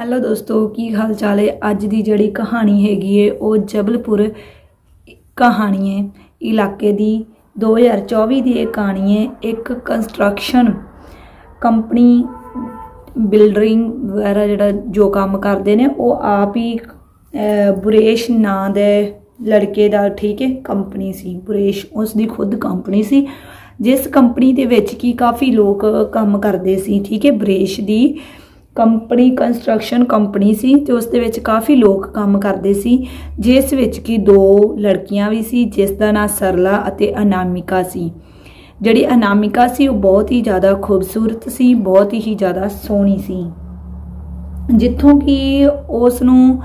Hello ਦੋਸਤੋ, ਕੀ ਹਾਲ ਚਾਲ ਹੈ ਅੱਜ ਦੀ ਜਿਹੜੀ ਕਹਾਣੀ ਹੈਗੀ ਹੈ ਉਹ ਜਬਲਪੁਰ ਕਹਾਣੀ ਹੈ ਇਲਾਕੇ ਦੀ 2024 ਦੀ ਇਹ ਕਹਾਣੀ ਹੈ ਇੱਕ ਕੰਸਟਰਕਸ਼ਨ ਕੰਪਨੀ ਬਿਲਡਰਿੰਗ ਵਗੈਰਾ ਜਿਹੜਾ ਜੋ ਕੰਮ ਕਰਦੇ ਨੇ, ਉਹ ਆਪ ਹੀ ਬੁਰੇਸ਼ ਨਾਂ ਦੇ ਲੜਕੇ ਦਾ ਠੀਕ ਹੈ ਕੰਪਨੀ ਸੀ। ਬੁਰੇਸ਼ ਉਸ ਦੀ ਖੁਦ ਕੰਪਨੀ ਸੀ, ਜਿਸ ਕੰਪਨੀ ਦੇ ਵਿੱਚ ਕੀ ਕਾਫੀ ਲੋਕ ਕੰਮ ਕਰਦੇ ਸੀ, ਠੀਕ ਹੈ ਬੁਰੇਸ਼ ਦੀ। ਕੰਪਨੀ ਕੰਸਟਰਕਸ਼ਨ ਕੰਪਨੀ ਸੀ ਤੇ ਉਸ ਦੇ ਵਿੱਚ ਕਾਫੀ ਲੋਕ ਕੰਮ ਕਰਦੇ ਸੀ, ਜਿਸ ਵਿੱਚ ਕਿ ਦੋ ਲੜਕੀਆਂ ਵੀ ਸੀ, ਜਿਸ ਦਾ ਨਾਂ ਸਰਲਾ ਅਤੇ ਅਨਾਮਿਕਾ ਸੀ। ਜਿਹੜੀ ਅਨਾਮਿਕਾ ਸੀ, ਉਹ ਬਹੁਤ ਹੀ ਜ਼ਿਆਦਾ ਖੂਬਸੂਰਤ ਸੀ, ਬਹੁਤ ਹੀ ਜ਼ਿਆਦਾ ਸੋਹਣੀ ਸੀ। ਜਿੱਥੋਂ ਕਿ ਉਸ ਨੂੰ,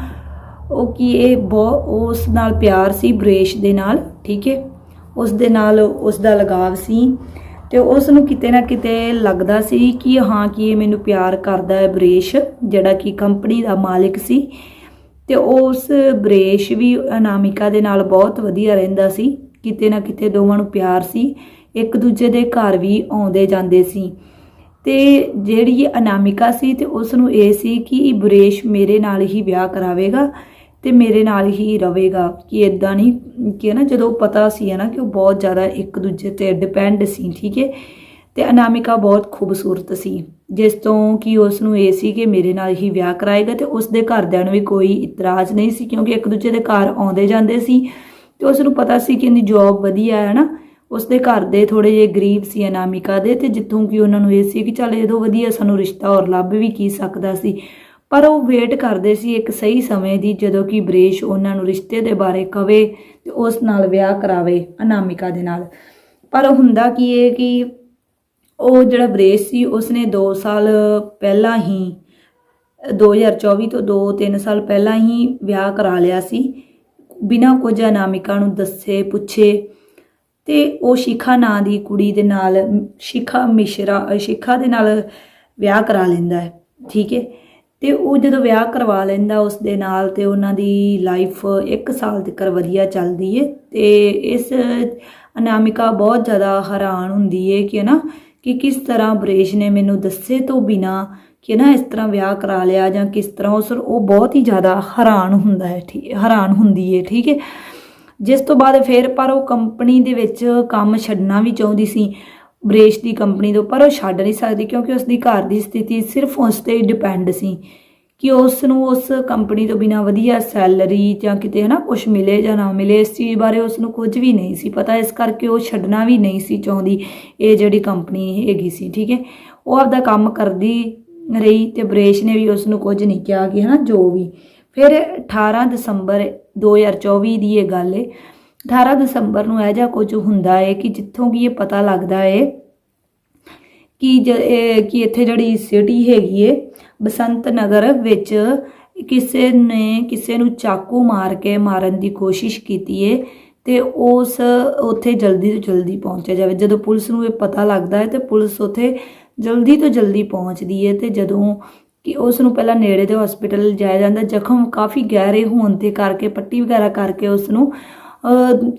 ਉਹ ਕਿ ਇਹ ਬਹੁਤ ਉਸ ਨਾਲ ਪਿਆਰ ਸੀ ਬ੍ਰੇਸ਼ ਦੇ ਨਾਲ, ਠੀਕ ਹੈ? ਉਸ ਦੇ ਨਾਲ ਉਸ ਦਾ ਲਗਾਵ ਸੀ। ਤੇ ਉਸ ਨੂੰ ਕਿਤੇ ਨਾ ਕਿਤੇ ਲੱਗਦਾ ਸੀ ਕਿ ਹਾਂ, ਕਿ ਇਹ ਮੈਨੂੰ ਪਿਆਰ ਕਰਦਾ ਹੈ ਬ੍ਰੇਸ਼, ਜਿਹੜਾ ਕਿ ਕੰਪਨੀ ਦਾ ਮਾਲਿਕ ਸੀ। ਤੇ ਉਸ ਬ੍ਰੇਸ਼ ਵੀ ਅਨਾਮਿਕਾ ਦੇ ਨਾਲ ਬਹੁਤ ਵਧੀਆ ਰਹਿੰਦਾ ਸੀ। ਕਿਤੇ ਨਾ ਕਿਤੇ ਦੋਵਾਂ ਨੂੰ ਪਿਆਰ ਸੀ। ਇੱਕ ਦੂਜੇ ਦੇ ਘਰ ਵੀ ਆਉਂਦੇ ਜਾਂਦੇ ਸੀ। ਤੇ ਜਿਹੜੀ ਅਨਾਮਿਕਾ ਸੀ ਤੇ ਉਸ ਨੂੰ ਇਹ ਸੀ ਕਿ ਇਹ ਬੁਰੇਸ਼ ਮੇਰੇ ਨਾਲ ਹੀ ਵਿਆਹ ਕਰਾਵੇਗਾ। ਤੇ ਮੇਰੇ ਨਾਲ ਹੀ ਰਵੇਗਾ ਕਿ ਇਦਾਂ ਨਹੀਂ ਕਿ ਨਾ ਜਦੋਂ ਪਤਾ ਸੀ ਹੈ ਨਾ ਕਿ ਉਹ ਬਹੁਤ ਜ਼ਿਆਦਾ ਇੱਕ ਦੂਜੇ ਤੇ ਡਿਪੈਂਡ ਸੀ, ਠੀਕ ਹੈ? ਤੇ ਅਨਾਮਿਕਾ ਬਹੁਤ ਖੂਬਸੂਰਤ ਸੀ, ਜਿਸ ਤੋਂ ਕਿ ਉਸ ਨੂੰ ਇਹ ਸੀ ਕਿ ਮੇਰੇ ਨਾਲ ਹੀ ਵਿਆਹ ਕਰਾਏਗਾ ਤੇ ਉਸ ਦੇ ਘਰਦਿਆਂ ਨੂੰ ਵੀ ਕੋਈ ਇਤਰਾਜ਼ ਨਹੀਂ ਸੀ ਕਿਉਂਕਿ ਇੱਕ ਦੂਜੇ ਦੇ ਘਰ ਆਉਂਦੇ ਜਾਂਦੇ ਸੀ ਤੇ ਉਸ ਨੂੰ ਪਤਾ ਸੀ ਕਿ ਇਹਦੀ ਜੌਬ ਵਧੀਆ ਹੈ ਨਾ ਉਸ ਦੇ ਘਰ ਦੇ ਥੋੜੇ ਜਿਹੇ ਗਰੀਬ ਸੀ ਅਨਾਮਿਕਾ ਦੇ ਤੇ ਜਿੱਥੋਂ ਕਿ ਉਹਨਾਂ ਨੂੰ ਇਹ ਸੀ ਕਿ ਚੱਲ ਜਦੋਂ ਵਧੀਆ ਸਾਨੂੰ ਰਿਸ਼ਤਾ ਹੋਰ ਲੱਭ ਵੀ ਕੀ ਸਕਦਾ ਸੀ। ਪਰ ਉਹ ਵੇਟ ਕਰਦੇ ਸੀ ਇੱਕ ਸਹੀ ਸਮੇਂ ਦੀ ਜਦੋਂ ਕਿ ਬ੍ਰੇਸ਼ ਉਹਨਾਂ ਨੂੰ ਰਿਸ਼ਤੇ ਦੇ ਬਾਰੇ ਕਵੇ ਤੇ ਉਸ ਨਾਲ ਵਿਆਹ ਕਰਾਵੇ ਅਨਾਮਿਕਾ ਦੇ ਨਾਲ। ਪਰ ਹੁੰਦਾ ਕੀ ਇਹ ਕਿ ਉਹ ਜਿਹੜਾ ਬ੍ਰੇਸ਼ ਸੀ, ਉਸਨੇ 2 ਸਾਲ ਪਹਿਲਾਂ ਹੀ 2024 ਤੋਂ 2-3 ਸਾਲ ਪਹਿਲਾਂ ਹੀ ਵਿਆਹ ਕਰਾ ਲਿਆ ਸੀ। ਬਿਨਾਂ ਕੁਝ ਅਨਾਮਿਕਾ ਨੂੰ ਦੱਸੇ, ਪੁੱਛੇ ਤੇ ਉਹ ਸ਼ਿਖਾ ਨਾਂ ਦੀ ਕੁੜੀ ਦੇ ਨਾਲ, ਸ਼ਿਖਾ ਮਿਸ਼ਰਾ, ਸ਼ਿਖਾ ਦੇ ਨਾਲ ਵਿਆਹ ਕਰਾ ਲੈਂਦਾ ਹੈ। ਠੀਕ ਹੈ ਤੇ ਉਹ ਜਦੋਂ ਵਿਆਹ ਕਰਵਾ ਲੈਂਦਾ ਉਸ ਦੇ ਨਾਲ ਤੇ ਉਹਨਾਂ ਦੀ ਲਾਈਫ 1 ਸਾਲ ਤੱਕ ਵਧੀਆ ਚੱਲਦੀ ਹੈ ਤੇ ਇਸ ਅਨਾਮਿਕਾ ਬਹੁਤ ਜ਼ਿਆਦਾ ਹੈਰਾਨ ਹੁੰਦੀ ਹੈ ਕਿ ਨਾ ਕਿ ਕਿਸ ਤਰ੍ਹਾਂ ਬ੍ਰੇਸ਼ ਨੇ ਮੈਨੂੰ ਦੱਸੇ ਤੋਂ ਬਿਨਾ ਕਿ ਨਾ ਇਸ ਤਰ੍ਹਾਂ ਵਿਆਹ ਕਰਾ ਲਿਆ ਜਾਂ ਕਿਸ ਤਰ੍ਹਾਂ ਉਸ ਉਹ ਬਹੁਤ ਹੀ ਜ਼ਿਆਦਾ ਹੈਰਾਨ ਹੁੰਦਾ ਹੈ ਠੀਕ, ਹੈਰਾਨ ਹੁੰਦੀ ਹੈ ਠੀਕ ਹੈ ਜਿਸ ਤੋਂ ਬਾਅਦ ਫਿਰ ਪਰ ਉਹ ਕੰਪਨੀ ਦੇ ਵਿੱਚ ਕੰਮ ਛੱਡਣਾ ਵੀ ਚਾਹੁੰਦੀ ਸੀ। ਬ੍ਰੇਸ਼ ਦੀ ਕੰਪਨੀ ਤੋਂ ਪਰ ਉਹ ਛੱਡ ਨਹੀਂ ਸਕਦੀ ਕਿਉਂਕਿ ਉਸ ਦੀ ਘਰ ਦੀ ਸਥਿਤੀ ਸਿਰਫ ਉਸ ਤੇ ਡਿਪੈਂਡ ਸੀ ਕਿ ਉਸ ਨੂੰ ਉਸ ਕੰਪਨੀ ਤੋਂ ਬਿਨਾ ਵਧੀਆ ਸੈਲਰੀ ਜਾਂ ਕਿਤੇ ਹਨਾ ਕੁਝ ਮਿਲੇ ਜਾਂ ਨਾ ਮਿਲੇ, ਇਸ ਚੀਜ਼ ਬਾਰੇ ਉਸ ਨੂੰ ਕੁਝ ਵੀ ਨਹੀਂ ਸੀ ਪਤਾ। ਇਸ ਕਰਕੇ ਉਹ ਛੱਡਣਾ ਵੀ ਨਹੀਂ ਸੀ ਚਾਹੁੰਦੀ, ਇਹ ਜਿਹੜੀ ਕੰਪਨੀ ਹੈਗੀ ਸੀ, ਠੀਕ ਹੈ? ਉਹ ਆਪਦਾ ਕੰਮ ਕਰਦੀ ਰਹੀ ਤੇ ਬ੍ਰੇਸ਼ ਨੇ ਵੀ ਉਸ ਨੂੰ ਕੁਝ ਨਹੀਂ ਕਿਹਾ ਕਿ ਹਨਾ ਜੋ ਵੀ। ਫਿਰ 18 ਦਸੰਬਰ 2024 ਦੀ ਇਹ ਗੱਲ ਹੈ 18 ਦਸੰਬਰ ਨੂੰ ਇਹ ਜਿਹਾ ਕੁਝ ਹੁੰਦਾ ਹੈ ਕਿ ਜਿੱਥੋਂ ਕਿ ਇਹ ਪਤਾ ਲੱਗਦਾ ਹੈ ਕਿ ਕਿ ਇੱਥੇ ਜਿਹੜੀ ਸਿਟੀ ਹੈਗੀ ਹੈ, ਬਸੰਤ ਨਗਰ ਵਿੱਚ ਕਿਸੇ ਨੇ ਕਿਸੇ ਨੂੰ ਚਾਕੂ ਮਾਰ ਕੇ ਮਾਰਨ ਦੀ ਕੋਸ਼ਿਸ਼ ਕੀਤੀ ਏ ਤੇ ਉਸ ਉੱਥੇ ਜਲਦੀ ਤੋਂ ਜਲਦੀ ਪਹੁੰਚਿਆ ਜਾਵੇ। ਜਦੋਂ ਪੁਲਿਸ ਨੂੰ ਇਹ ਪਤਾ ਲੱਗਦਾ ਹੈ ਤੇ ਪੁਲਿਸ ਉੱਥੇ ਜਲਦੀ ਤੋਂ ਜਲਦੀ ਪਹੁੰਚਦੀ ਹੈ ਤੇ ਜਦੋਂ ਕਿ ਉਸ ਨੂੰ ਪਹਿਲਾਂ ਨੇੜੇ ਦੇ ਹਸਪੀਟਲ ਲਿਜਾਇਆ ਜਾਂਦਾ, ਜ਼ਖਮ ਕਾਫੀ ਗਹਿਰੇ ਹੋਣ ਤੇ ਕਰਕੇ, ਪੱਟੀ ਵਗੈਰਾ ਕਰਕੇ ਉਸ ਨੂੰ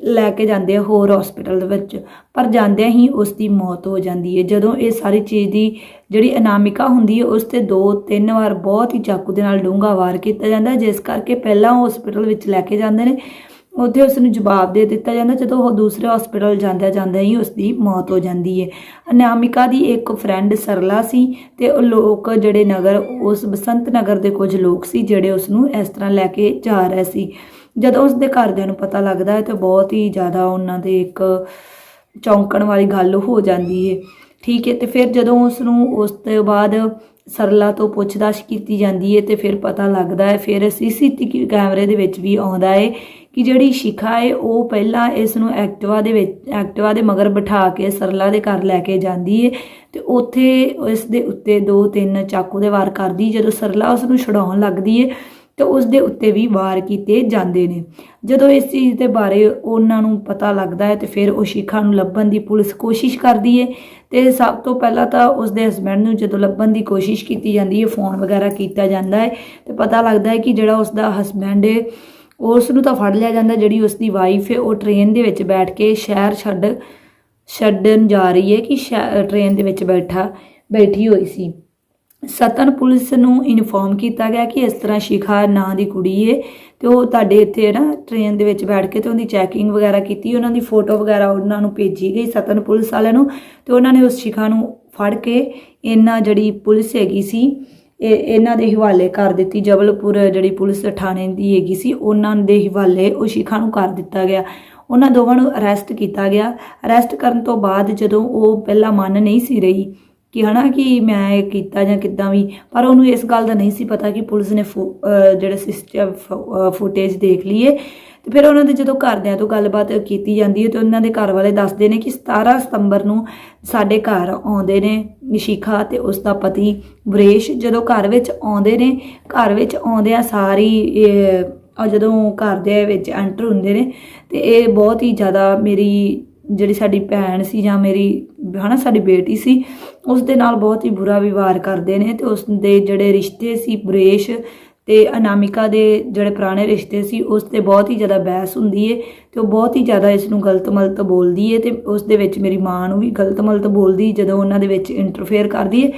ਲੈ ਕੇ ਜਾਂਦੇ ਆ ਹੋਰ ਹਸਪੀਟਲ ਦੇ ਵਿੱਚ। ਪਰ ਜਾਂਦਿਆਂ ਹੀ ਉਸ ਦੀ ਮੌਤ ਹੋ ਜਾਂਦੀ ਹੈ। ਜਦੋਂ ਇਹ ਸਾਰੀ ਚੀਜ਼ ਦੀ ਜਿਹੜੀ ਅਨਾਮਿਕਾ ਹੁੰਦੀ ਹੈ, ਉਸ ਤੇ ਦੋ ਤਿੰਨ ਵਾਰ ਬਹੁਤ ਹੀ ਚਾਕੂ ਦੇ ਨਾਲ ਡੂੰਘਾ ਵਾਰ ਕੀਤਾ ਜਾਂਦਾ ਜਿਸ ਕਰਕੇ ਪਹਿਲਾਂ ਹਸਪੀਟਲ ਵਿੱਚ ਲੈ ਕੇ ਜਾਂਦੇ ਨੇ, ਉੱਥੇ ਉਸ ਨੂੰ ਜਵਾਬ ਦੇ ਦਿੱਤਾ ਜਾਂਦਾ ਜਦੋਂ ਉਹ ਦੂਸਰੇ ਹਸਪੀਟਲ ਜਾਂਦਿਆਂ ਜਾਂਦਿਆਂ ਹੀ ਉਸ ਦੀ ਮੌਤ ਹੋ ਜਾਂਦੀ ਹੈ। ਅਨਾਮਿਕਾ ਦੀ ਇੱਕ ਫਰੈਂਡ ਸਰਲਾ ਸੀ ਤੇ ਉਹ ਲੋਕ ਜਿਹੜੇ ਨਗਰ, ਉਸ ਬਸੰਤ ਨਗਰ ਦੇ ਕੁਝ ਲੋਕ ਸੀ, ਜਿਹੜੇ ਉਸ ਨੂੰ ਇਸ ਤਰ੍ਹਾਂ ਲੈ ਕੇ ਜਾ ਰਹੇ ਸੀ। ਜਦੋਂ ਉਸਦੇ ਘਰਦਿਆਂ ਨੂੰ ਪਤਾ ਲੱਗਦਾ ਹੈ ਤੇ ਬਹੁਤ ਹੀ ਜ਼ਿਆਦਾ ਉਹਨਾਂ ਦੇ ਇੱਕ ਚੌਂਕਣ ਵਾਲੀ ਗੱਲ ਹੋ ਜਾਂਦੀ ਹੈ। ਠੀਕ ਹੈ, ਤੇ ਫਿਰ ਜਦੋਂ ਉਸ ਨੂੰ ਉਸ ਤੋਂ ਬਾਅਦ ਸਰਲਾ ਤੋਂ ਪੁੱਛਦਾਛ ਕੀਤੀ ਜਾਂਦੀ ਹੈ ਤੇ ਫਿਰ ਪਤਾ ਲੱਗਦਾ ਹੈ, ਫਿਰ ਸੀਸੀਟੀਵੀ ਕੈਮਰੇ ਦੇ ਵਿੱਚ ਵੀ ਆਉਂਦਾ ਹੈ ਕਿ ਜਿਹੜੀ ਸ਼ਿਖਾ ਹੈ, ਉਹ ਪਹਿਲਾਂ ਇਸ ਨੂੰ ਐਕਟਿਵਾ ਦੇ ਵਿੱਚ, ਐਕਟਿਵਾ ਦੇ ਮਗਰ ਬਿਠਾ ਕੇ ਸਰਲਾ ਦੇ ਘਰ ਲੈ ਕੇ ਜਾਂਦੀ ਹੈ ਤੇ ਉੱਥੇ ਇਸ ਦੇ ਉੱਤੇ ਦੋ ਤਿੰਨ ਚਾਕੂ ਦੇ ਵਾਰ ਕਰਦੀ ਜਦੋਂ ਸਰਲਾ ਉਸ ਨੂੰ ਛਡਾਉਣ ਲੱਗਦੀ ਹੈ ਤੇ ਉਸ ਦੇ ਉੱਤੇ ਵੀ ਵਾਰ ਕੀਤੇ ਜਾਂਦੇ ਨੇ। ਜਦੋਂ ਇਸ ਚੀਜ਼ ਦੇ ਬਾਰੇ ਉਹਨਾਂ ਨੂੰ ਪਤਾ ਲੱਗਦਾ ਹੈ ਤੇ ਫਿਰ ਉਹ ਸ਼ਿਖਾ ਨੂੰ ਲੱਭਣ ਦੀ ਪੁਲਿਸ ਕੋਸ਼ਿਸ਼ ਕਰਦੀ ਹੈ ਤੇ ਸਭ ਤੋਂ ਪਹਿਲਾਂ ਤਾਂ ਉਸ ਦੇ ਹਸਬੰਡ ਨੂੰ ਜਦੋਂ ਲੱਭਣ ਦੀ ਕੋਸ਼ਿਸ਼ ਕੀਤੀ ਜਾਂਦੀ ਹੈ ਫੋਨ ਵਗੈਰਾ ਕੀਤਾ ਜਾਂਦਾ ਹੈ ਤੇ ਪਤਾ ਲੱਗਦਾ ਹੈ ਕਿ ਜਿਹੜਾ ਉਸ ਦਾ ਹਸਬੰਡ ਹੈ ਉਸ ਨੂੰ ਤਾਂ ਫੜ ਲਿਆ ਜਾਂਦਾ, ਜਿਹੜੀ ਉਸ ਦੀ ਵਾਈਫ ਹੈ ਉਹ ਟ੍ਰੇਨ ਦੇ ਵਿੱਚ ਬੈਠ ਕੇ ਸ਼ਹਿਰ ਛੱਡ, ਛੱਡਣ ਜਾ ਰਹੀ ਹੈ ਕਿ ਟ੍ਰੇਨ ਦੇ ਵਿੱਚ ਬੈਠਾ, ਬੈਠੀ ਹੋਈ ਸੀ। ਸਤਨ ਪੁਲਿਸ ਨੂੰ ਇਨਫੋਰਮ ਕੀਤਾ ਗਿਆ ਕਿ ਇਸ ਤਰ੍ਹਾਂ ਸ਼ਿਖਾ ਨਾਂ ਦੀ ਕੁੜੀ ਏ ਤੇ ਉਹ ਤੁਹਾਡੇ ਇੱਥੇ ਨਾ ਟ੍ਰੇਨ ਦੇ ਵਿੱਚ ਬੈਠ ਕੇ ਤੇ ਉਹਦੀ ਚੈਕਿੰਗ ਵਗੈਰਾ ਕੀਤੀ, ਉਹਨਾਂ ਦੀ ਫੋਟੋ ਵਗੈਰਾ ਉਹਨਾਂ ਨੂੰ ਭੇਜੀ ਗਈ ਸਤਨ ਪੁਲਿਸ ਵਾਲਿਆਂ ਨੂੰ ਤੇ ਉਹਨਾਂ ਨੇ ਉਸ ਸ਼ਿਖਾ ਨੂੰ ਫੜ ਕੇ ਇਹਨਾਂ ਜਿਹੜੀ ਪੁਲਿਸ ਹੈਗੀ ਸੀ, ਇਹ ਇਹਨਾਂ ਦੇ ਹਵਾਲੇ ਕਰ ਦਿੱਤੀ, ਜਬਲਪੁਰ ਜਿਹੜੀ ਪੁਲਿਸ ਥਾਣੇ ਦੀ ਹੈਗੀ ਸੀ, ਉਹਨਾਂ ਦੇ ਹਵਾਲੇ ਉਹ ਸ਼ਿਖਾ ਨੂੰ ਕਰ ਦਿੱਤਾ ਗਿਆ। ਉਹਨਾਂ ਦੋਵਾਂ ਨੂੰ ਅਰੈਸਟ ਕੀਤਾ ਗਿਆ। ਅਰੈਸਟ ਕਰਨ ਤੋਂ ਬਾਅਦ ਜਦੋਂ ਉਹ ਪਹਿਲਾਂ ਮੰਨ ਨਹੀਂ ਸੀ ਰਹੀ ਕਿ ਹਨਾ ਕਿ ਮੈਂ ਇਹ ਕੀਤਾ ਜਾਂ ਕਿੱਦਾਂ ਵੀ, ਪਰ ਉਹਨੂੰ ਇਸ ਗੱਲ ਦਾ ਨਹੀਂ ਸੀ ਪਤਾ ਕਿ ਪੁਲਿਸ ਨੇ ਫੋ- ਅਹ ਜਿਹੜਾ ਸਿਸਟਮ ਫੁਟੇਜ ਦੇਖ ਲਈਏ ਤੇ ਫਿਰ ਉਹਨਾਂ ਦੇ ਜਦੋਂ ਘਰਦਿਆਂ ਤੋਂ ਗੱਲਬਾਤ ਕੀਤੀ ਜਾਂਦੀ ਹੈ ਤੇ ਉਹਨਾਂ ਦੇ ਘਰ ਵਾਲੇ ਦੱਸਦੇ ਨੇ ਕਿ 17 ਸਤੰਬਰ ਨੂੰ ਸਾਡੇ ਘਰ ਆਉਂਦੇ ਨੇ ਨਿਸ਼ਿਖਾ ਤੇ ਉਸ ਦਾ ਪਤੀ ਬ੍ਰੇਸ਼ ਜਦੋਂ ਘਰ ਵਿੱਚ ਆਉਂਦੇ ਨੇ, ਘਰ ਵਿੱਚ ਆਉਂਦਿਆਂ ਸਾਰੀ ਜਦੋਂ ਘਰ ਦੇ ਵਿੱਚ ਐਂਟਰ ਹੁੰਦੇ ਨੇ, ਤੇ ਇਹ ਬਹੁਤ ਹੀ ਜ਼ਿਆਦਾ ਮੇਰੀ ਜਿਹੜੀ ਸਾਡੀ ਭੈਣ ਸੀ ਜਾਂ ਮੇਰੀ, ਹਨਾ, ਸਾਡੀ ਬੇਟੀ ਸੀ, ਉਸ ਦੇ ਨਾਲ ਬਹੁਤ ਹੀ ਬੁਰਾ ਵਿਵਹਾਰ ਕਰਦੇ ਨੇ ਤੇ ਉਸ ਦੇ ਜਿਹੜੇ ਰਿਸ਼ਤੇ ਸੀ ਬ੍ਰੇਸ਼ ਤੇ ਅਨਾਮਿਕਾ ਦੇ ਜਿਹੜੇ ਪੁਰਾਣੇ ਰਿਸ਼ਤੇ ਸੀ, ਉਸ ਤੇ ਬਹੁਤ ਹੀ ਜ਼ਿਆਦਾ ਬਹਿਸ ਹੁੰਦੀ ਏ ਤੇ ਉਹ ਬਹੁਤ ਹੀ ਜ਼ਿਆਦਾ ਇਸ ਨੂੰ ਗਲਤ ਮਲਤ ਬੋਲਦੀ ਏ ਤੇ ਉਸ ਦੇ ਵਿੱਚ ਮੇਰੀ ਮਾਂ ਨੂੰ ਵੀ ਗਲਤ ਮਲਤ ਬੋਲਦੀ ਜਦੋਂ ਉਹਨਾਂ ਦੇ ਵਿੱਚ ਇੰਟਰਫੇਅਰ ਕਰਦੀ ਏ।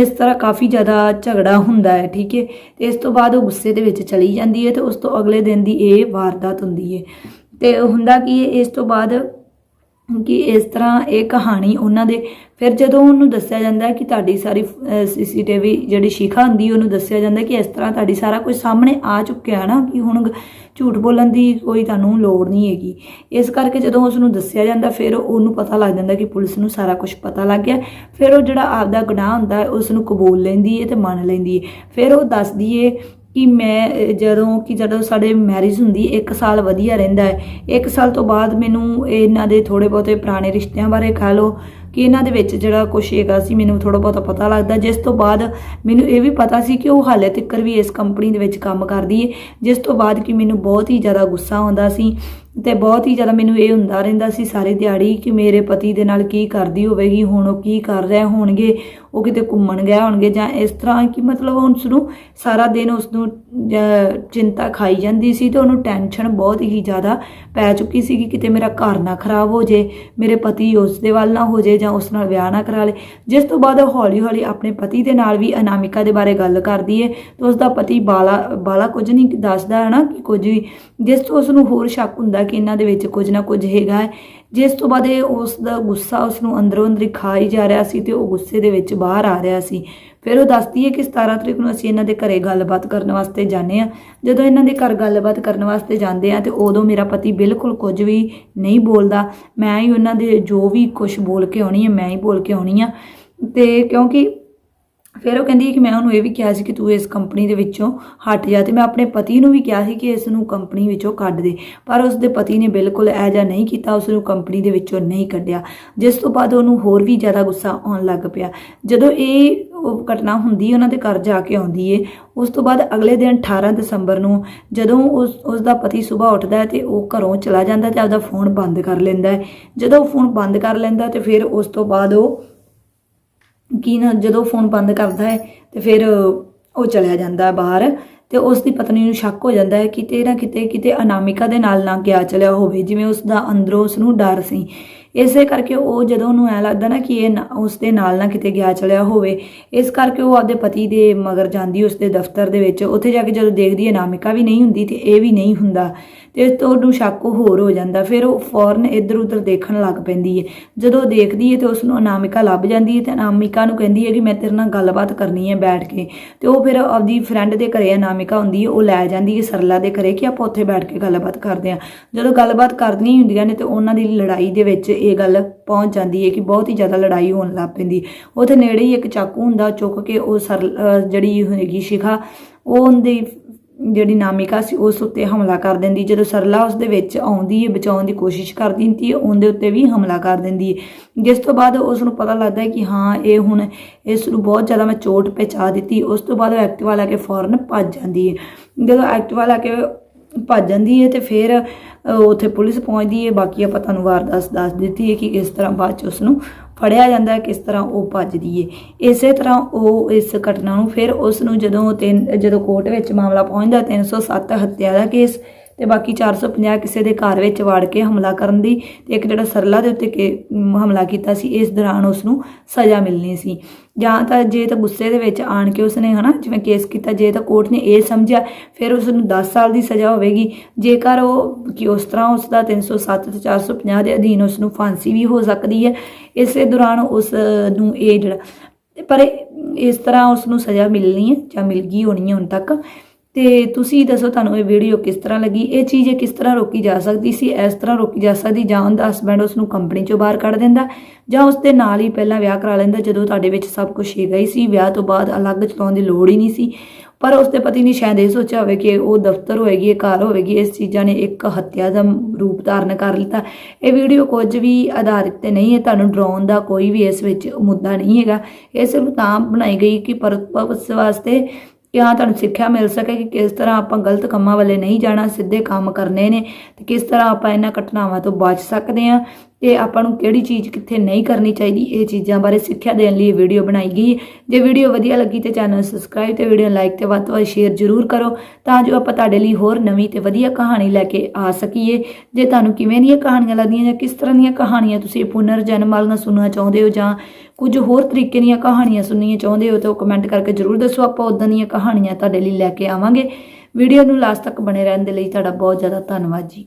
ਇਸ ਤਰ੍ਹਾਂ ਕਾਫੀ ਜ਼ਿਆਦਾ ਝਗੜਾ ਹੁੰਦਾ ਹੈ, ਠੀਕ ਹੈ ਤੇ ਇਸ ਤੋਂ ਬਾਅਦ ਉਹ ਗੁੱਸੇ ਦੇ ਵਿੱਚ ਚਲੀ ਜਾਂਦੀ ਹੈ ਤੇ ਉਸ ਤੋਂ ਅਗਲੇ ਦਿਨ ਦੀ ਇਹ ਵਾਰਦਾਤ ਹੁੰਦੀ ਹੈ ਤੇ ਹੁੰਦਾ ਕੀ ਹੈ ਇਸ ਤੋਂ ਬਾਅਦ ਕਿ ਇਸ ਤਰ੍ਹਾਂ ਇਹ ਕਹਾਣੀ ਉਹਨਾਂ ਦੇ, ਫਿਰ ਜਦੋਂ ਉਹਨੂੰ ਦੱਸਿਆ ਜਾਂਦਾ ਕਿ ਤੁਹਾਡੀ ਸਾਰੀ ਸੀਸੀਟੀਵੀ ਜਿਹੜੀ ਸ਼ਿਖਾ ਹੁੰਦੀ, ਉਹਨੂੰ ਦੱਸਿਆ ਜਾਂਦਾ ਕਿ ਇਸ ਤਰ੍ਹਾਂ ਤੁਹਾਡੀ ਸਾਰਾ ਕੁਝ ਸਾਹਮਣੇ ਆ ਚੁੱਕਿਆ ਹੈ ਨਾ, ਕਿ ਹੁਣ ਝੂਠ ਬੋਲਣ ਦੀ ਕੋਈ ਤੁਹਾਨੂੰ ਲੋੜ ਨਹੀਂ ਹੈਗੀ। ਇਸ ਕਰਕੇ ਜਦੋਂ ਉਸ ਨੂੰ ਦੱਸਿਆ ਜਾਂਦਾ, ਫਿਰ ਉਹਨੂੰ ਪਤਾ ਲੱਗ ਜਾਂਦਾ ਕਿ ਪੁਲਿਸ ਨੂੰ ਸਾਰਾ ਕੁਝ ਪਤਾ ਲੱਗ ਗਿਆ। ਫਿਰ ਉਹ ਜਿਹੜਾ ਆਪਦਾ ਗੁਨਾਹ ਹੁੰਦਾ ਹੈ ਉਸ ਨੂੰ ਕਬੂਲ ਲੈਂਦੀ ਹੈ ਤੇ ਮੰਨ ਲੈਂਦੀ ਹੈ ਫਿਰ ਉਹ ਦੱਸਦੀ ਹੈ ਕਿ ਮੈਂ ਜਦੋਂ ਕਿ ਜਦੋਂ ਸਾਡੇ ਮੈਰਿਜ ਹੁੰਦੀ 1 ਸਾਲ ਵਧੀਆ ਰਹਿੰਦਾ ਹੈ। 1 ਸਾਲ ਤੋਂ ਬਾਅਦ ਮੈਨੂੰ ਇਹਨਾਂ ਦੇ ਥੋੜੇ ਬਹੁਤੇ ਪੁਰਾਣੇ ਰਿਸ਼ਤਿਆਂ ਬਾਰੇ ਕਹਿ ਲਓ ਕਿ ਇਹਨਾਂ ਦੇ ਵਿੱਚ ਜਿਹੜਾ ਕੁਛ ਹੈਗਾ ਸੀ, ਮੈਨੂੰ ਥੋੜਾ ਬਹੁਤਾ ਪਤਾ ਲੱਗਦਾ। ਜਿਸ ਤੋਂ ਬਾਅਦ ਮੈਨੂੰ ਇਹ ਵੀ ਪਤਾ ਸੀ ਕਿ ਉਹ ਹਾਲੇ ਤੱਕ ਵੀ ਇਸ ਕੰਪਨੀ ਦੇ ਵਿੱਚ ਕੰਮ ਕਰਦੀ ਹੈ ਜਿਸ ਤੋਂ ਬਾਅਦ ਕਿ ਮੈਨੂੰ ਬਹੁਤ ਹੀ ਜ਼ਿਆਦਾ ਗੁੱਸਾ ਆਉਂਦਾ ਸੀ ਤੇ ਬਹੁਤ ਹੀ ਜ਼ਿਆਦਾ ਮੈਨੂੰ ਇਹ ਹੁੰਦਾ ਰਹਿੰਦਾ ਸੀ ਸਾਰੇ ਦਿਹਾੜੀ ਕਿ ਮੇਰੇ ਪਤੀ ਦੇ ਨਾਲ ਕੀ ਕਰਦੀ ਹੋਵੇਗੀ, ਹੁਣ ਉਹ ਕੀ ਕਰ ਰਹੇ ਹੋਣਗੇ, ਉਹ ਕਿਤੇ ਘੁੰਮਣ ਗਏ ਹੋਣਗੇ ਜਾਂ ਇਸ ਤਰ੍ਹਾਂ ਕਿ ਮਤਲਬ ਉਸ ਨੂੰ ਸਾਰਾ ਦਿਨ ਉਸ ਨੂੰ ਚਿੰਤਾ ਖਾਈ ਜਾਂਦੀ ਸੀ ਤੇ ਉਹਨੂੰ ਟੈਨਸ਼ਨ ਬਹੁਤ ਹੀ ਜ਼ਿਆਦਾ ਪੈ ਚੁੱਕੀ ਸੀ ਕਿ ਕਿਤੇ ਮੇਰਾ ਘਰ ਨਾ ਖਰਾਬ ਹੋ ਜੇ, ਮੇਰੇ ਪਤੀ ਉਸ ਦੇ ਵੱਲ ਨਾ ਹੋ ਜੇ ਜਾਂ ਉਸ ਨਾਲ ਵਿਆਹ ਨਾ ਕਰਾ ਲੇ। ਜਿਸ ਤੋਂ ਬਾਅਦ ਉਹ ਹੌਲੀ ਹੌਲੀ ਆਪਣੇ ਪਤੀ ਦੇ ਨਾਲ ਵੀ ਅਨਾਮਿਕਾ ਦੇ ਬਾਰੇ ਗੱਲ ਕਰਦੀ ਹੈ ਤੇ ਉਸ ਦਾ ਪਤੀ ਬਾਲਾ ਬਾਲਾ ਕੁਝ ਨਹੀਂ ਦੱਸਦਾ ਹੈ ਨਾ ਕਿ ਕੁਝ ਵੀ। ਜਿਸ ਤੋਂ ਉਸ ਨੂੰ ਹੋਰ ਸ਼ੱਕ ਹੁੰਦਾ ਕਿ ਇਹਨਾਂ ਦੇ ਵਿੱਚ ਕੁਝ ਨਾ ਕੁਝ ਹੈਗਾ ਹੈ। ਜਿਸ ਤੋਂ ਬਾਅਦ ਇਹ ਉਸ ਦਾ ਗੁੱਸਾ ਉਸ ਨੂੰ ਅੰਦਰੋਂ ਅੰਦਰੀ ਖਾਈ ਜਾ ਰਿਹਾ ਸੀ ਤੇ ਉਹ ਗੁੱਸੇ ਦੇ ਵਿੱਚ ਬਾਹਰ ਆ ਰਿਹਾ ਸੀ। ਫਿਰ ਉਹ ਦੱਸਦੀ ਹੈ ਕਿ 17 ਤਰੀਕ ਨੂੰ ਅਸੀਂ ਇਹਨਾਂ ਦੇ ਘਰੇ ਗੱਲਬਾਤ ਕਰਨ ਵਾਸਤੇ ਜਾਂਦੇ ਆ ਜਦੋਂ ਇਹਨਾਂ ਦੇ ਘਰ ਗੱਲਬਾਤ ਕਰਨ ਵਾਸਤੇ ਜਾਂਦੇ ਆ ਤੇ ਉਦੋਂ ਮੇਰਾ ਪਤੀ ਬਿਲਕੁਲ ਕੁਝ ਵੀ ਨਹੀਂ ਬੋਲਦਾ। ਮੈਂ ਹੀ ਉਹਨਾਂ ਦੇ ਜੋ ਵੀ ਕੁਝ ਬੋਲ ਕੇ ਆਉਣੀ ਹੈ, ਮੈਂ ਹੀ ਬੋਲ ਕੇ ਆਉਣੀ ਆ ਤੇ ਕਿਉਂਕਿ ਫਿਰ ਉਹ ਕਹਿੰਦੀ ਹੈ ਕਿ ਮੈਂ ਉਹਨੂੰ ਇਹ ਵੀ ਕਿਹਾ ਸੀ ਕਿ ਤੂੰ ਇਸ ਕੰਪਨੀ ਦੇ ਵਿੱਚੋਂ ਹਟ ਜਾ ਤੇ ਮੈਂ ਆਪਣੇ ਪਤੀ ਨੂੰ ਵੀ ਕਿਹਾ ਸੀ ਕਿ ਇਸ ਨੂੰ ਕੰਪਨੀ ਵਿੱਚੋਂ ਕੱਢ ਦੇ। ਪਰ ਉਸ ਦੇ ਪਤੀ ਨੇ ਬਿਲਕੁਲ ਇਹ ਜਿਹਾ ਨਹੀਂ ਕੀਤਾ ਉਸ ਨੂੰ ਕੰਪਨੀ ਦੇ ਵਿੱਚੋਂ ਨਹੀਂ ਕੱਢਿਆ। ਜਿਸ ਤੋਂ ਬਾਅਦ ਉਹਨੂੰ ਹੋਰ ਵੀ ਜ਼ਿਆਦਾ ਗੁੱਸਾ ਆਉਣ ਲੱਗ ਪਿਆ। ਜਦੋਂ ਇਹ ਉਹ ਘਟਨਾ ਹੁੰਦੀ ਉਹਨਾਂ ਦੇ ਘਰ ਜਾ ਕੇ ਆਉਂਦੀ ਏ ਉਸ ਤੋਂ ਬਾਅਦ ਅਗਲੇ ਦਿਨ 18 ਦਸੰਬਰ ਨੂੰ ਜਦੋਂ ਉਸ ਉਸ ਦਾ ਪਤੀ ਸਵੇਰ ਉੱਠਦਾ ਹੈ ਤੇ ਉਹ ਘਰੋਂ ਚਲਾ ਜਾਂਦਾ ਤੇ ਆਪਦਾ ਫੋਨ ਬੰਦ ਕਰ ਲੈਂਦਾ ਹੈ। ਜਦੋਂ ਉਹ ਫੋਨ ਬੰਦ ਕਰ ਲੈਂਦਾ ਤੇ ਫਿਰ ਉਸ ਤੋਂ ਬਾਅਦ ਉਹ ਕੀ ਨਾ ਜਦੋਂ ਫੋਨ ਬੰਦ ਕਰਦਾ ਹੈ ਤੇ ਫਿਰ ਉਹ ਚਲਿਆ ਜਾਂਦਾ ਹੈ ਬਾਹਰ ਤੇ ਉਸ ਦੀ ਪਤਨੀ ਨੂੰ ਸ਼ੱਕ ਹੋ ਜਾਂਦਾ ਹੈ ਕਿ ਕਿਤੇ ਨਾ ਕਿਤੇ ਕਿਤੇ ਅਨਾਮਿਕਾ ਦੇ ਨਾਲ ਨਾ ਗਿਆ ਚਲਿਆ ਹੋਵੇ, ਜਿਵੇਂ ਉਸ ਦਾ ਅੰਦਰੋਂ ਉਸ ਨੂੰ ਡਰ ਸੀ। ਇਸੇ ਕਰਕੇ ਉਹ ਜਦੋਂ ਉਹਨੂੰ ਐ ਲੱਗਦਾ ਨਾ ਕਿ ਇਹ ਨਾ- ਉਸ ਦੇ ਨਾਲ ਨਾ ਕਿਤੇ ਗਿਆ ਚਲਿਆ ਹੋਵੇ, ਇਸ ਕਰਕੇ ਉਹ ਆਪਦੇ ਪਤੀ ਦੇ ਮਗਰ ਜਾਂਦੀ ਉਸ ਦੇ ਦਫ਼ਤਰ ਦੇ ਵਿੱਚ। ਉੱਥੇ ਜਾ ਕੇ ਜਦੋਂ ਦੇਖਦੀ ਹੈ ਅਨਾਮਿਕਾ ਵੀ ਨਹੀਂ ਹੁੰਦੀ ਤੇ ਇਹ ਵੀ ਨਹੀਂ ਹੁੰਦਾ ਤੇ ਤੋਂ ਉਹਨੂੰ ਸ਼ੱਕ ਹੋਰ ਹੋ ਜਾਂਦਾ। ਫਿਰ ਉਹ ਫੌਰਨ ਇੱਧਰ ਉੱਧਰ ਦੇਖਣ ਲੱਗ ਪੈਂਦੀ ਹੈ। ਜਦੋਂ ਦੇਖਦੀ ਹੈ ਤੇ ਉਸ ਨੂੰ ਅਨਾਮਿਕਾ ਲੱਭ ਜਾਂਦੀ ਹੈ ਤੇ ਅਨਾਮਿਕਾ ਨੂੰ ਕਹਿੰਦੀ ਹੈ ਕਿ ਮੈਂ ਤੇਰੇ ਨਾਲ ਗੱਲਬਾਤ ਕਰਨੀ ਹੈ ਬੈਠ ਕੇ। ਤੇ ਉਹ ਫਿਰ ਆਪਦੀ ਫਰੈਂਡ ਦੇ ਘਰੇ ਅਨਾਮਿਕਾ ਹੁੰਦੀ ਹੈ, ਉਹ ਲੈ ਜਾਂਦੀ ਹੈ ਸਰਲਾ ਦੇ ਘਰੇ ਕਿ ਆਪਾਂ ਉੱਥੇ ਬੈਠ ਕੇ ਗੱਲਬਾਤ ਕਰਦੇ ਹਾਂ। ਜਦੋਂ ਗੱਲਬਾਤ ਕਰਦੀਆਂ ਹੀ ਹੁੰਦੀਆਂ ਨੇ ਤੇ ਉਹਨਾਂ ਦੀ ਲੜਾਈ ਦੇ ਵਿੱਚ ਇਹ ਗੱਲ ਪਹੁੰਚ ਜਾਂਦੀ ਹੈ ਕਿ ਬਹੁਤ ਹੀ ਜ਼ਿਆਦਾ ਲੜਾਈ ਹੋਣ ਲੱਗ ਪੈਂਦੀ। ਉੱਥੇ ਨੇੜੇ ਹੀ ਇੱਕ ਚਾਕੂ ਹੁੰਦਾ, ਚੁੱਕ ਕੇ ਉਹ ਸਰ ਜਿਹੜੀ ਹੈਗੀ ਸ਼ਿਖਾ, ਉਹ ਉਹਦੀ ਜਿਹੜੀ ਨਾਮਿਕਾ ਸੀ, ਉਸ ਉੱਤੇ ਹਮਲਾ ਕਰ ਦਿੰਦੀ। ਜਦੋਂ ਸਰਲਾ ਉਸ ਦੇ ਵਿੱਚ ਆਉਂਦੀ ਹੈ, ਬਚਾਉਣ ਦੀ ਕੋਸ਼ਿਸ਼ ਕਰਦੀ ਹੁੰਦੀ ਹੈ, ਉਹਦੇ ਉੱਤੇ ਵੀ ਹਮਲਾ ਕਰ ਦਿੰਦੀ ਹੈ। ਜਿਸ ਤੋਂ ਬਾਅਦ ਉਸ ਨੂੰ ਪਤਾ ਲੱਗਦਾ ਹੈ ਕਿ ਹਾਂ, ਇਹ ਹੁਣ ਇਸ ਨੂੰ ਬਹੁਤ ਜ਼ਿਆਦਾ ਮੈਂ ਚੋਟ ਪਹੁੰਚਾ ਦਿੱਤੀ। ਉਸ ਤੋਂ ਬਾਅਦ ਉਹ ਐਕਟਿਵਾ ਲੈ ਕੇ ਫੌਰਨ ਭੱਜ ਜਾਂਦੀ ਹੈ। ਜਦੋਂ ਐਕਟਿਵਾ ਲੈ ਕੇ ਭੱਜ ਜਾਂਦੀ ਹੈ ਤੇ ਫਿਰ ਉੱਥੇ ਪੁਲਿਸ ਪਹੁੰਚਦੀ ਹੈ। ਬਾਕੀ ਆਪਾਂ ਤੁਹਾਨੂੰ ਵਾਰਦਾਤ ਦੱਸ ਦਿੱਤੀ ਹੈ ਕਿ ਕਿਸ ਤਰ੍ਹਾਂ ਬਾਅਦ ਚ ਉਸ ਨੂੰ ਫੜਿਆ ਜਾਂਦਾ ਕਿਸ ਤਰ੍ਹਾਂ ਉਹ ਭੱਜਦੀ ਹੈ। ਇਸੇ ਤਰ੍ਹਾਂ ਉਹ ਇਸ ਘਟਨਾ ਨੂੰ ਫਿਰ ਉਸ ਨੂੰ ਜਦੋਂ ਤਿੰਨ, ਜਦੋਂ ਕੋਰਟ ਵਿੱਚ ਮਾਮਲਾ ਪਹੁੰਚਦਾ 307 ਹੱਤਿਆ ਦਾ ਕੇਸ ਤੇ ਬਾਕੀ 450 ਕਿਸੇ ਦੇ ਘਰ ਵਿੱਚ ਵੜ ਕੇ ਹਮਲਾ ਕਰਨ ਦੀ ਤੇ ਇੱਕ ਜਿਹੜਾ ਸਰਲਾ ਦੇ ਉੱਤੇ ਕੇ- ਹਮਲਾ ਕੀਤਾ ਸੀ, ਇਸ ਦੌਰਾਨ ਉਸ ਨੂੰ ਸਜ਼ਾ ਮਿਲਣੀ ਸੀ। ਜਾਂ ਤਾਂ ਜੇ ਤਾਂ ਗੁੱਸੇ ਦੇ ਵਿੱਚ ਆਣ ਕੇ ਉਸਨੇ ਹਨਾ ਜਿਵੇਂ ਕੇਸ ਕੀਤਾ, ਜੇ ਤਾਂ ਕੋਰਟ ਨੇ ਇਹ ਸਮਝਿਆ, ਫਿਰ ਉਸ ਨੂੰ 10 ਸਾਲ ਦੀ ਸਜ਼ਾ ਹੋਵੇਗੀ। ਜੇਕਰ ਉਹ ਕਿ ਉਸ ਤਰ੍ਹਾਂ ਉਸ ਦਾ 307 ਤੇ 450 ਦੇ ਅਧੀਨ ਉਸ ਨੂੰ ਫਾਂਸੀ ਵੀ ਹੋ ਸਕਦੀ ਹੈ, ਇਸੇ ਦੌਰਾਨ ਉਸ ਨੂੰ ਇਹ ਜਿਹੜਾ, ਪਰ ਇਸ ਤਰ੍ਹਾਂ ਉਸ ਨੂੰ ਸਜ਼ਾ ਮਿਲਣੀ ਹੈ ਜਾਂ ਮਿਲ ਗਈ ਹੋਣੀ ਹੈ ਹੁਣ ਤੱਕ। ਤੇ ਤੁਸੀਂ ਦੱਸੋ ਤੁਹਾਨੂੰ ਇਹ ਵੀਡੀਓ ਕਿਸ ਤਰ੍ਹਾਂ ਲੱਗੀ? ਇਹ ਚੀਜ਼ ਇਹ ਕਿਸ ਤਰ੍ਹਾਂ ਰੋਕੀ ਜਾ ਸਕਦੀ ਸੀ? ਇਸ ਤਰ੍ਹਾਂ ਰੋਕੀ ਜਾ ਸਕਦੀ ਜਾਂ ਉਹਦਾ ਹਸਬੈਂਡ ਉਸ ਨੂੰ ਕੰਪਨੀ ਚੋਂ ਬਾਹਰ ਕੱਢ ਦਿੰਦਾ ਜਾਂ ਉਸ ਦੇ ਨਾਲ ਹੀ ਪਹਿਲਾਂ ਵਿਆਹ ਕਰਾ ਲੈਂਦਾ ਜਦੋਂ ਤੁਹਾਡੇ ਵਿੱਚ ਸਭ ਕੁਝ ਹੈਗਾ ਹੀ ਸੀ? ਵਿਆਹ ਤੋਂ ਬਾਅਦ ਅਲੱਗ ਚਲਾਉਣ ਦੀ ਲੋੜ ਹੀ ਨਹੀਂ ਸੀ। ਪਰ ਉਸ ਦੇ ਪਤੀ ਨੇ ਸ਼ਾਇਦ ਇਹ ਸੋਚਿਆ ਹੋਵੇ ਕਿ ਉਹ ਦਫ਼ਤਰ ਹੋਏਗੀ, ਇਹ ਘਰ ਹੋਵੇਗੀ, ਇਸ ਚੀਜ਼ਾਂ ਨੇ ਇੱਕ ਹੱਤਿਆ ਦਾ ਰੂਪ ਧਾਰਨ ਕਰ ਲਿੱਤਾ। ਇਹ ਵੀਡੀਓ ਕੁਝ ਵੀ ਆਧਾਰਿਤ ਤੇ ਨਹੀਂ ਹੈ, ਤੁਹਾਨੂੰ ਡਰਾਉਣ ਦਾ ਕੋਈ ਵੀ ਇਸ ਵਿੱਚ ਮੁੱਦਾ ਨਹੀਂ ਹੈਗਾ। ਇਹ ਸਿਰਫ ਤਾਂ ਬਣਾਈ ਗਈ ਕਿ ਪਰਪਸ ਵਾਸਤੇ ਕਿ ਹਾਂ ਤੁਹਾਨੂੰ ਸਿੱਖਿਆ ਮਿਲ ਸਕੇ ਕਿ ਕਿਸ ਤਰ੍ਹਾਂ ਆਪਾਂ ਗਲਤ ਕੰਮਾਂ ਵੱਲੇ ਨਹੀਂ ਜਾਣਾ, ਸਿੱਧੇ ਕੰਮ ਕਰਨੇ ਨੇ ਤੇ ਕਿਸ ਤਰ੍ਹਾਂ ਆਪਾਂ ਇਹਨਾਂ ਘਟਨਾਵਾਂ ਤੋਂ ਬਚ ਸਕਦੇ ਹਾਂ। ਤੇ ਆਪਾਂ ਨੂੰ ਕਿਹੜੀ ਚੀਜ਼ ਕਿੱਥੇ ਨਹੀਂ ਕਰਨੀ ਚਾਹੀਦੀ, ਇਹ ਚੀਜ਼ਾਂ ਬਾਰੇ ਸਿੱਖਿਆ ਦੇਣ ਲਈ ਇਹ ਵੀਡੀਓ ਬਣਾਈ ਗਈ ਜੇ ਵੀਡੀਓ ਵਧੀਆ ਲੱਗੀ ਤੇ ਚੈਨਲ ਨੂੰ ਸਬਸਕ੍ਰਾਈਬ ਤੇ ਵੀਡੀਓ ਲਾਈਕ ਤੇ ਵੱਧ ਤੋਂ ਵੱਧ ਸ਼ੇਅਰ ਜ਼ਰੂਰ ਕਰੋ ਤਾਂ ਜੋ ਆਪਾਂ ਤੁਹਾਡੇ ਲਈ ਹੋਰ ਨਵੀਂ ਤੇ ਵਧੀਆ ਕਹਾਣੀ ਲੈ ਕੇ ਆ ਸਕੀਏ। ਜੇ ਤੁਹਾਨੂੰ ਕਿਵੇਂ ਦੀਆਂ ਕਹਾਣੀਆਂ ਲੱਗਦੀਆਂ ਜਾਂ ਕਿਸ ਤਰ੍ਹਾਂ ਦੀਆਂ ਕਹਾਣੀਆਂ ਤੁਸੀਂ ਪੁਨਰ ਜਨਮ ਵਾਲੀਆਂ ਸੁਣਨਾ ਚਾਹੁੰਦੇ ਹੋ ਜਾਂ ਕੁਝ ਹੋਰ ਤਰੀਕੇ ਦੀਆਂ ਕਹਾਣੀਆਂ ਸੁਣਨੀਆਂ ਚਾਹੁੰਦੇ ਹੋ ਤਾਂ ਕਮੈਂਟ ਕਰਕੇ ਜ਼ਰੂਰ ਦੱਸੋ, ਆਪਾਂ ਉਦਾਂ ਦੀਆਂ ਕਹਾਣੀਆਂ ਤੁਹਾਡੇ ਲਈ ਲੈ ਕੇ ਆਵਾਂਗੇ। ਵੀਡੀਓ ਨੂੰ ਲਾਸਟ ਤੱਕ ਬਣੇ ਰਹਿਣ ਦੇ ਲਈ ਤੁਹਾਡਾ ਬਹੁਤ ਜ਼ਿਆਦਾ ਧੰਨਵਾਦ ਜੀ।